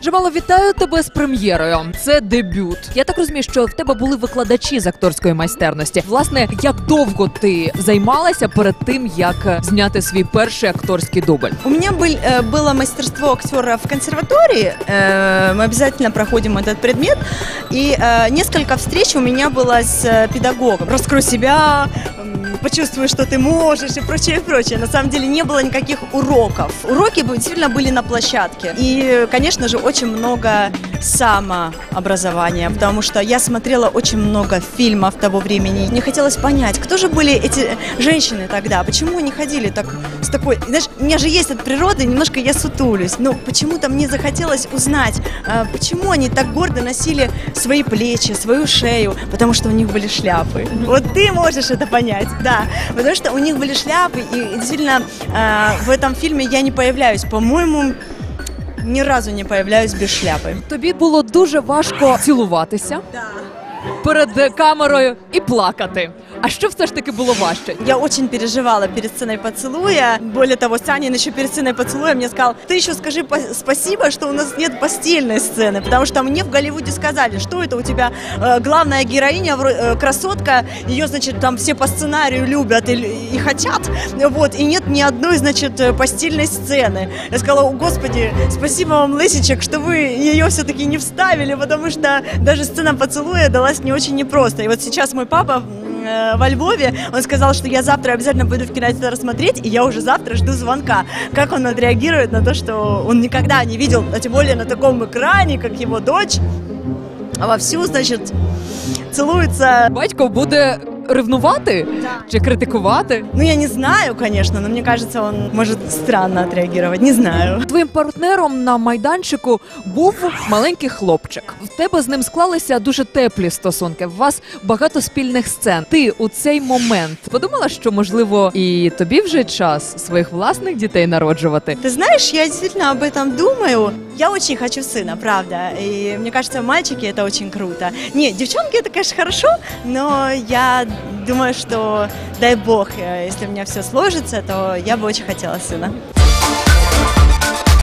Джамала, вітаю тебе з прем'єрою. Це дебют. Я так розумію, що в тебе були викладачі з акторської майстерності. Власне, як довго ти займалася перед тим, як е, зняти свій перший акторський дубль? У меня был, э, было мастерство актера в консерватории. Э, Мы обязательно проходим этот предмет. И э, несколько встреч у меня было с э, педагогом. Раскрой себя, м, почувствуй, что ты можешь и прочее, и прочее. На самом деле не было никаких уроков. Уроки действительно были на площадке. И, конечно же, очень много самообразования, потому что я смотрела очень много фильмов того времени. Мне хотелось понять, кто же были эти женщины тогда, почему они ходили так с такой... Знаешь, у меня же есть от природы, немножко я сутулюсь, но почему-то мне захотелось узнать, а, почему они так гордо носили свои плечи, свою шею, потому что у них были шляпы. Вот ты можешь это понять, да, потому что у них были шляпы, и действительно а, в этом фильме я не появляюсь, по-моему, ни разу не появляюсь без шляпы. Тобі було дуже важко цілуватися Перед камерою і плакати. А що все ж таки було важче? Я очень переживала перед сценой поцелуя. Более того, Санин еще перед сценой поцелуя мне сказал, ты еще скажи спасибо, что у нас нет постельной сцены, потому что мне в Голливуде сказали, что это у тебя э, главная героиня, э, красотка, ее, значит, там все по сценарию любят и, и хотят, вот, и нет ни одной, значит, э, постельной сцены. Я сказала, «О, господи, спасибо вам, Лысичек, что вы ее все-таки не вставили, потому что даже сцена поцелуя далась не очень непросто. И вот сейчас мой папа э, во Львове, он сказал, что я завтра обязательно пойду в кинотеатр смотреть, и я уже завтра жду звонка. Как он отреагирует на то, что он никогда не видел, а тем более на таком экране, как его дочь, а вовсю, значит, целуется. Батько буде ревнувати чи критикувати? Ну, я не знаю, конечно, но мне кажется, он может странно отреагировать, не знаю. Твоїм партнером на майданчику був маленький хлопчик. В тебе з ним склалися дуже теплі стосунки. У вас багато спільних сцен. Ти у цей момент подумала, що можливо і тобі вже час своїх власних дітей народжувати? Ты знаешь, я действительно об этом думаю. Я очень хочу сына, правда. И мне кажется, мальчики это очень круто. Не, девчонки это, конечно, хорошо, но я думаю, что дай бог, э, если у меня все сложится, то я бы очень хотела сына.